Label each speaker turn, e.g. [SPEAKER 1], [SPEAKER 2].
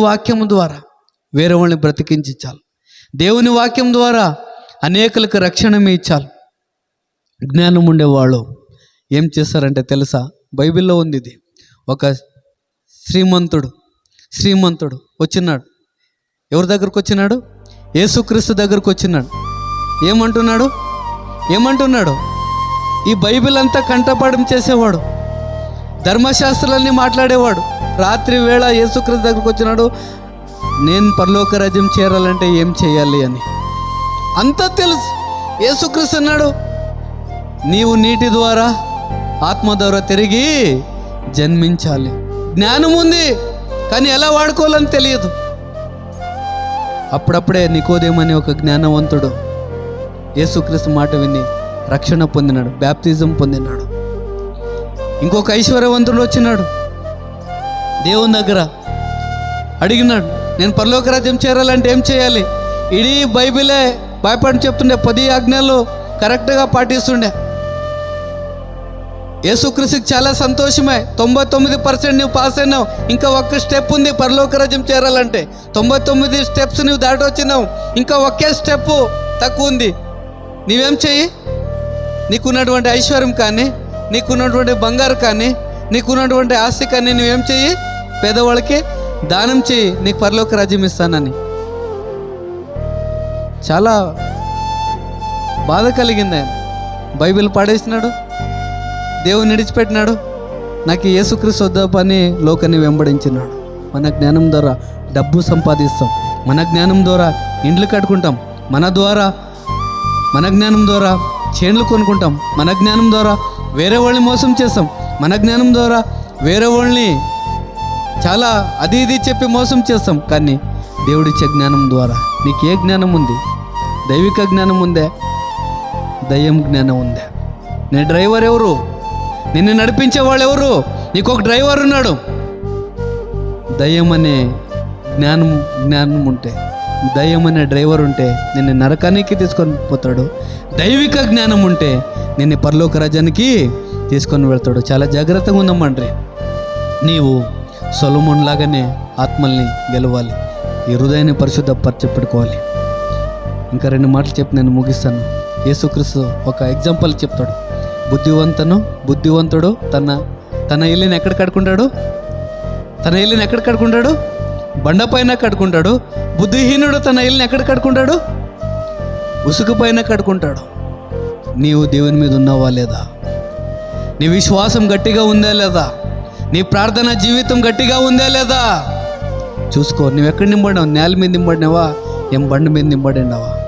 [SPEAKER 1] వాక్యము ద్వారా వేరే వాళ్ళని బ్రతికించాలి దేవుని వాక్యం ద్వారా అనేకులకు రక్షణ ఇచ్చాలి జ్ఞానం ఉండేవాళ్ళు ఏం చేస్తారంటే తెలుసా? బైబిల్లో ఉంది ఇది. ఒక శ్రీమంతుడు శ్రీమంతుడు వచ్చినాడు. ఎవరి దగ్గరకు వచ్చినాడు? యేసుక్రీస్తు దగ్గరకు వచ్చినాడు. ఏమంటున్నాడు? ఏమంటున్నాడు? ఈ బైబిల్ అంతా కంటపాఠం చేసేవాడు. ధర్మశాస్త్రాలన్నీ మాట్లాడేవాడు. రాత్రి వేళ యేసుక్రీస్తు దగ్గరకు వచ్చినాడు. నేను పరలోక రాజ్యం చేరాలంటే ఏం చేయాలి అని. అంతా తెలుసు. యేసుక్రీస్తు అన్నాడు నీవు నీటి ద్వారా ఆత్మ ద్వారా తిరిగి జన్మించాలి. జ్ఞానం ఉంది కానీ ఎలా వాడుకోవాలని తెలియదు. అప్పుడప్పుడే నికోదేమని ఒక జ్ఞానవంతుడు యేసుక్రీస్తు మాట విని రక్షణ పొందినాడు బ్యాప్తిజం పొందినాడు. ఇంకొక ఐశ్వర్యవంతుడు వచ్చినాడు. దేవుని దగ్గర అడిగినాడు నేను పరలోక రాజ్యం చేరాలంటే ఏం చేయాలి? ఇడీ బైబిలే భయపడి చెప్తుండే పది ఆజ్ఞలు కరెక్ట్గా పాటిస్తుండే. యేసుక్రీస్తుకి చాలా సంతోషమే. తొంభై తొమ్మిది పర్సెంట్ నువ్వు పాస్ అయినావు. ఇంకా ఒక్క స్టెప్ ఉంది పరలోక రాజ్యం చేరాలంటే. తొంభై తొమ్మిది స్టెప్స్ నువ్వు దాటి వచ్చినావు. ఇంకా ఒకే స్టెప్ తక్కువ ఉంది. నీవేం చెయ్యి? నీకున్నటువంటి ఐశ్వర్యం కానీ నీకున్నటువంటి బంగారు కానీ నీకున్నటువంటి ఆస్తి కానీ నువ్వేం చెయ్యి? పేదవాళ్ళకి దానం చేయి నీకు పరలోక రాజ్యం ఇస్తానని. చాలా బాధ కలిగింది ఆయన. బైబిల్ పాడేసినాడు. దేవుని నిడిచిపెట్టినాడు నాకు యేసుక్రీస్తు వద్ద పని లోకాన్ని వెంబడించినాడు. మన జ్ఞానం ద్వారా డబ్బు సంపాదిస్తాం. మన జ్ఞానం ద్వారా ఇండ్లు కట్టుకుంటాం. మన ద్వారా మన జ్ఞానం ద్వారా చేన్లు కొనుక్కుంటాం. మన జ్ఞానం ద్వారా వేరే వాళ్ళని మోసం చేస్తాం. మన జ్ఞానం ద్వారా వేరే వాళ్ళని చాలా అది ఇది చెప్పి మోసం చేస్తాం. కానీ దేవుడిచ్చే జ్ఞానం ద్వారా నీకు ఏ జ్ఞానం ఉంది? దైవిక జ్ఞానం ఉందే? దయ్యం జ్ఞానం ఉందే? నీ డ్రైవర్ ఎవరు? నిన్ను నడిపించే వాళ్ళు ఎవరు? నీకు ఒక డ్రైవర్ ఉన్నాడు. దయ్యం అనే జ్ఞానం జ్ఞానం ఉంటే దయ్యం అనే డ్రైవర్ ఉంటే నిన్ను నరకానికి తీసుకొని పోతాడు. దైవిక జ్ఞానం ఉంటే నిన్ను పరలోక రాజ్యానికి తీసుకొని వెళ్తాడు. చాలా జాగ్రత్తగా ఉందమ్మండ్రి నీవు సొలమోన్ లాగానే ఆత్మల్ని గెలవాలి. ఈ హృదయాన్ని పరిశుద్ధపరిచి పెట్టుకోవాలి ఇంకా రెండు మాటలు చెప్పి నేను ముగిస్తాను. యేసుక్రీస్తు ఒక ఎగ్జాంపుల్ చెప్తాడు. బుద్ధివంతను బుద్ధివంతుడు తన తన ఇల్లుని ఎక్కడ కడుకుంటాడు తన ఇల్లుని ఎక్కడ కడుకుంటాడు బండ పైన కట్టుకుంటాడు బుద్ధిహీనుడు తన ఇల్లుని ఎక్కడ కడుకుంటాడు? ఉసుకు పైన కడుకుంటాడు. నీవు దేవుని మీద ఉన్నావా లేదా? నీ విశ్వాసం గట్టిగా ఉందా లేదా? నీ ప్రార్థన జీవితం గట్టిగా ఉందా లేదా? చూసుకో నువ్వు ఎక్కడ నింబడినావు? నేల మీద నింబడినావా? ఏం బండి మీద నింబడినావా